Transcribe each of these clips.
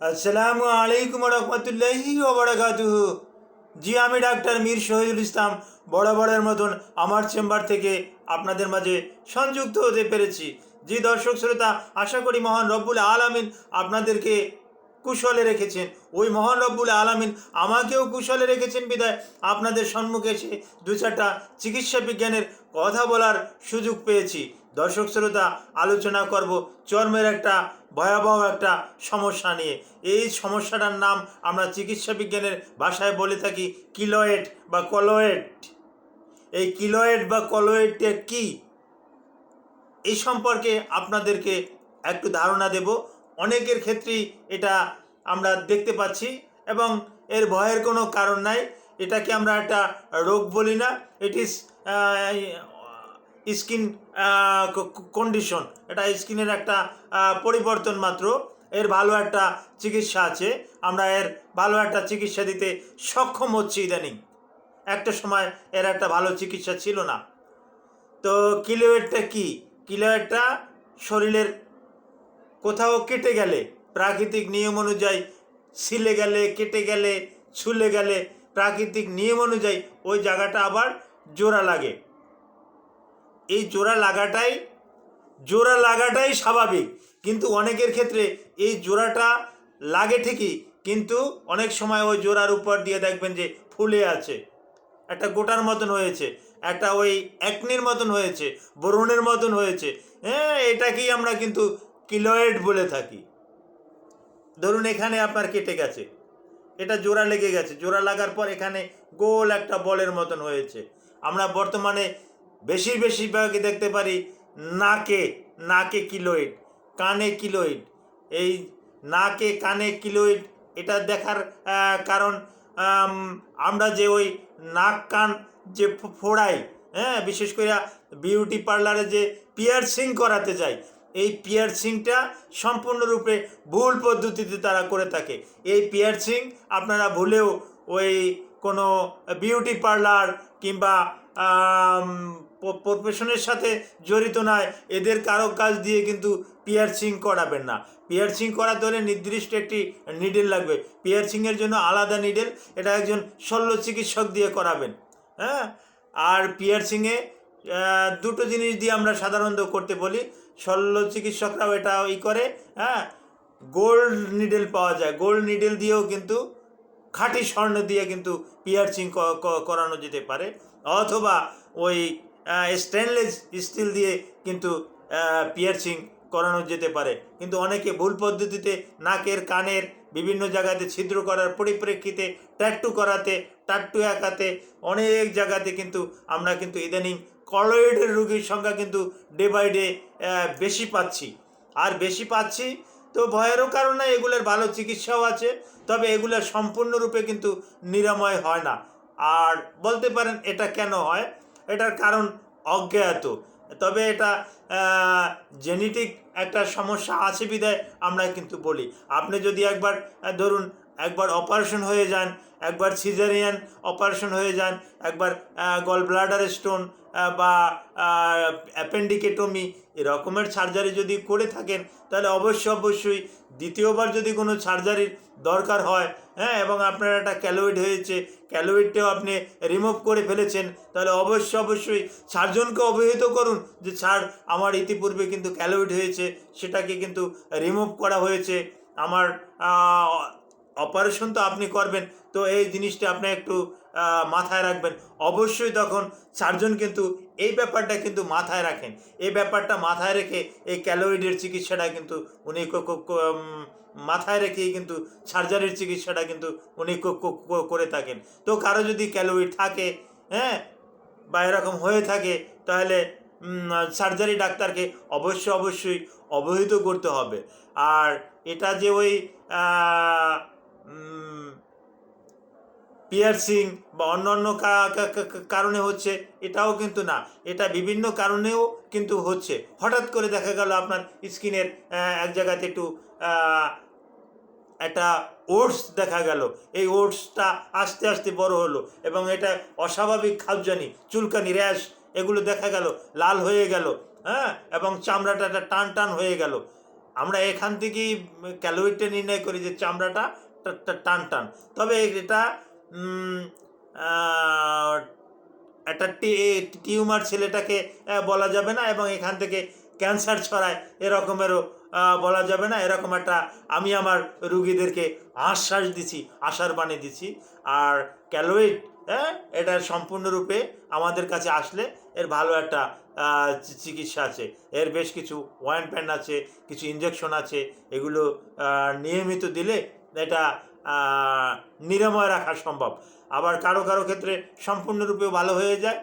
আসসালামু আলাইকুম রহমতুল্লাহি ওবরাকাতুহু জি আমি ডাক্তার মীর শহীদুল ইসলাম বরাবরের মতন আমার চেম্বার থেকে আপনাদের মাঝে সংযুক্ত হতে পেরেছি। জি, দর্শক শ্রোতা, আশা করি মহান রব্বুল আলামিন আপনাদেরকে কুশলে রেখেছেন। ওই মহান রব্বুল আলামিন আমাকেও কুশলে রেখেছেন বিদায়। আপনাদের সম্মুখে এসে দু চারটা চিকিৎসা বিজ্ঞানের কথা বলার সুযোগ পেয়েছি। দর্শক শ্রোতা, আলোচনা করব চর্মের একটা ভয়াবহ একটা সমস্যা নিয়ে। এই সমস্যাটার নাম আমরা চিকিৎসা বিজ্ঞানের ভাষায় বলে থাকি কিলয়েড বা কলয়েড এই কিলয়েড বা কলয়েডটা কী? এই সম্পর্কে আপনাদেরকে একটু ধারণা দেব। অনেকের ক্ষেত্রেই এটা আমরা দেখতে পাচ্ছি এবং এর ভয়ের কোনো কারণ নাই। এটাকে আমরা একটা রোগ বলি না। ইট ইজ স্কিন কন্ডিশন এটা স্কিনের একটা পরিবর্তন মাত্র। এর ভালো একটা চিকিৎসা আছে। আমরা এর ভালো একটা চিকিৎসা দিতে সক্ষম হচ্ছি ইদানিং। একটা সময় এর একটা ভালো চিকিৎসা ছিল না। তো কিলোয়েডটা কি? কিলোয়েডটা শরীরের কোথাও কেটে গেলে, প্রাকৃতিক নিয়ম অনুযায়ী ছিলে গেলে, কেটে গেলে, ছুলে গেলে, প্রাকৃতিক নিয়ম অনুযায়ী ওই জায়গাটা আবার জোড়া লাগে। এই জোড়া লাগাটাই জোড়া লাগাটাই স্বাভাবিক। কিন্তু অনেকের ক্ষেত্রে এই জোড়াটা লাগে ঠিকই, কিন্তু অনেক সময় ওই জোড়ার উপর দিয়ে দেখবেন যে ফুলে আছে। একটা গোটার মতন হয়েছে, একটা ওই একনির মতন হয়েছে, বরুণের মতন হয়েছে। হ্যাঁ এটাকেই আমরা কিন্তু কিলয়েড বলে থাকি। ধরুন এখানে আপনার কেটে গেছে, এটা জোড়া লেগে গেছে, জোড়া লাগার পর এখানে গোল একটা বলের মতন হয়েছে। আমরা বর্তমানে বেশি বেশিরভাগই দেখতে পারি নাকে নাকে কিলোইড কানে কিলোইড এই নাকে, কানে কিলোইড এটা দেখার কারণ আমরা যে ওই নাক, কান যে ফোড়াই হ্যাঁ বিশেষ করে বিউটি পার্লারে যে পিয়ারসিং করাতে যাই, এই পিয়ারসিংটা সম্পূর্ণরূপে ভুল পদ্ধতিতে তারা করে থাকে। এই পিয়ারসিং আপনারা ভুলেও ওই কোনো বিউটি পার্লার কিংবা প্রফেশনের সাথে জড়িত নয়। এদের কারও কাজ দিয়ে কিন্তু পিয়ারসিং করাবেন না। পিয়ারসিং করাতে হলে নির্দিষ্ট একটি নিডেল লাগবে। পিয়ারসিংয়ের জন্য আলাদা নিডেল এটা একজন শল্য চিকিৎসক দিয়ে করাবেন। হ্যাঁ? আর পিয়ারসিংয়ে দুটো জিনিস দিয়ে আমরা সাধারণত করতে বলি। শল্য চিকিৎসকরাও এটা ওই করে হ্যাঁ? গোল্ড নিডেল পাওয়া যায়। গোল্ড নিডেল দিয়েও কিন্তু খাঁটি স্বর্ণ দিয়ে কিন্তু পিয়ারচিং করানো যেতে পারে। অথবা ওই স্টেনলেস স্টিল দিয়ে কিন্তু পিয়ারচিং করানো যেতে পারে। কিন্তু অনেকে ভুল পদ্ধতিতে নাকের, কানের বিভিন্ন জায়গাতে ছিদ্র করার পরিপ্রেক্ষিতে ট্যাটু করাতে টাট্টু আঁকাতে অনেক জায়গাতে কিন্তু আমরা কিন্তু ইদানিং কলয়েডের রোগীর সংখ্যা কিন্তু ডে বাই ডে বেশি পাচ্ছি। আর বেশি পাচ্ছি তো ভয়েরও কারণ নাই, এগুলোর ভালো চিকিৎসাও আছে, তবে এগুলো সম্পূর্ণরূপে কিন্তু নিরাময় হয় না। আর বলতে পারেন এটা কেন হয়? এটার কারণ অজ্ঞাত। তবে এটা জেনেটিক একটা সমস্যা আছে বিধায় আমরা কিন্তু বলি। আপনি যদি একবার ধরুন একবার অপারেশন হয়ে যান, একবার সিজারিয়ান অপারেশন হয়ে যান, একবার গল ব্লাডার স্টোন বা অ্যাপেন্ডিকেটমি এরকমের সার্জারি যদি করে থাকেন, তাহলে অবশ্যই অবশ্যই দ্বিতীয়বার যদি কোনো সার্জারির দরকার হয় হ্যাঁ এবং আপনার একটা ক্যালোইড হয়েছে ক্যালোইডটাও আপনি রিমুভ করে ফেলেছেন, তাহলে অবশ্যই অবশ্যই সার্জনকে অবহিত করুন যে, স্যার, আমার ইতিপূর্বে কিন্তু ক্যালোইড হয়েছে, সেটাকে কিন্তু রিমুভ করা হয়েছে, আমার অপারেশন তো আপনি করবেন, তো এই জিনিসটা আপনি একটু মাথায় রাখবেন। অবশ্যই তখন সার্জন কিন্তু এই ব্যাপারটা কিন্তু মাথায় রাখেন। এই ব্যাপারটা মাথায় রেখে এই ক্যালোরিডের চিকিৎসাটা কিন্তু উনি মাথায় রেখেই কিন্তু সার্জারির চিকিৎসাটা কিন্তু উনি করে থাকেন। তো কারও যদি ক্যালোইড থাকে হ্যাঁ বা এরকম হয়ে থাকে, তাহলে সার্জারি ডাক্তারকে অবশ্যই অবশ্যই অবহিত করতে হবে। আর এটা যে ওই পিয়ারসিং বা কা- কা- কারণে হচ্ছে, এটাও কিন্তু না। এটা বিভিন্ন কারণেও কিন্তু হচ্ছে। হঠাৎ করে দেখা গেল আপনার স্কিনের এক জায়গাতে একটু একটা ওটস দেখা গেল। এই ওটসটা আস্তে আস্তে বড় হলো এবং এটা অস্বাভাবিক খাবজানি, চুলকানি র্যাশ এগুলো দেখা গেল, লাল হয়ে গেল হ্যাঁ? এবং চামড়াটা টান টান হয়ে গেল। আমরা এখান থেকেই ক্যালোরিটা নির্ণয় করি যে চামড়াটা টান টান। তবে এটা একটা টিউমার ছেলেটাকে বলা যাবে না এবং এখান থেকে ক্যান্সার ছড়ায় এরকমেরও বলা যাবে না। এরকম একটা, আমি আমার রুগীদেরকে আশ্বাস দিছি, আশার বাণী দিছি। আর ক্যালোইড হ্যাঁ এটা সম্পূর্ণরূপে আমাদের কাছে আসলে এর ভালো একটা চিকিৎসা আছে। এর বেশ কিছু ওয়াইনপ্যান্ট আছে, কিছু ইঞ্জেকশন আছে। এগুলো নিয়মিত দিলে এটা নিরাময় রাখা সম্ভব। আবার কারও কারও ক্ষেত্রে সম্পূর্ণরূপে ভালো হয়ে যায়।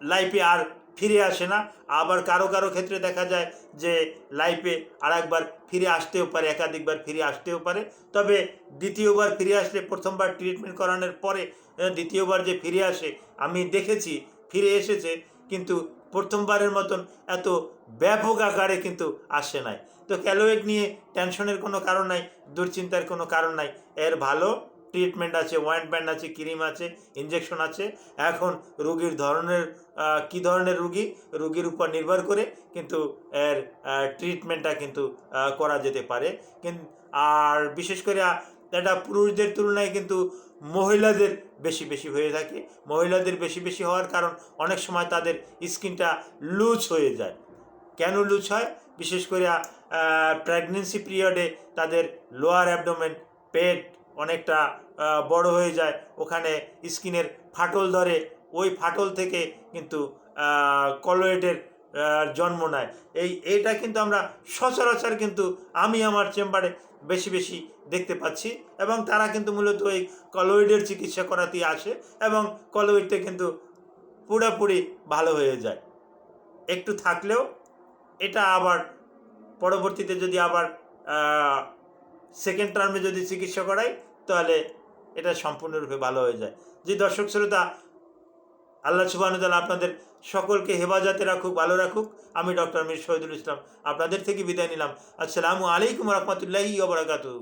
লাইফে আর ফিরে আসে না। আবার কারও কারও ক্ষেত্রে দেখা যায় যে লাইফে আর একবার ফিরে আসতেও পারে, একাধিকবার ফিরে আসতেও পারে। তবে দ্বিতীয়বার ফিরে আসলে প্রথমবার ট্রিটমেন্ট করানোর পরে দ্বিতীয়বার যে ফিরে আসে, আমি দেখেছি, ফিরে এসেছে, কিন্তু প্রথমবারের মতন এত ব্যাপক আকারে কিন্তু আসে নাই। তো ক্যালোয়েড নিয়ে টেনশনের কোনো কারণ নাই, দুশ্চিন্তার কোনো কারণ নাই। এর ভালো ট্রিটমেন্ট আছে ওয়াইন্টমেন্ট আছে ক্রিম আছে ইঞ্জেকশন আছে। এখন রুগীর ধরনের কি ধরনের রুগী? রুগীর উপর নির্ভর করে কিন্তু এর ট্রিটমেন্টটা কিন্তু করা যেতে পারে। কিন্তু আর বিশেষ করে এটা পুরুষদের তুলনায় কিন্তু মহিলাদের বেশি বেশি হয়ে থাকে। মহিলাদের বেশি বেশি হওয়ার কারণ অনেক সময় তাদের স্কিনটা লুজ হয়ে যায়। কেন লুজ হয়? বিশেষ করে প্রেগনেন্সি পিরিয়ডে তাদের লোয়ার অ্যাবডোমেন পেট অনেকটা বড় হয়ে যায়। ওখানে স্কিনের ফাটল ধরে। ওই ফাটল থেকে কিন্তু কলোয়েডের জন্ম নেয়। এই, এইটা কিন্তু আমরা সচরাচর কিন্তু আমি আমার চেম্বারে বেশি বেশি দেখতে পাচ্ছি এবং তারা কিন্তু মূলত এই কলোয়েডের চিকিৎসা করাতেই আসে এবং কলোয়েডটা কিন্তু পুরোপুরি ভালো হয়ে যায়। একটু থাকলেও এটা আবার পরবর্তীতে যদি আবার সেকেন্ড টার্মে যদি চিকিৎসা করাই, তাহলে এটা সম্পূর্ণরূপে ভালো হয়ে যায়। যে দর্শক শ্রোতা আল্লাহ সুবাহতাল আপনাদের সকলকে হেফাজতে রাখুক, ভালো রাখুক। আমি ডক্টর মির শহীদুল ইসলাম আপনাদের থেকে বিদায় নিলাম। আসসালামু আলাইকুম রহমতুল্লাহি ওবরাকাতু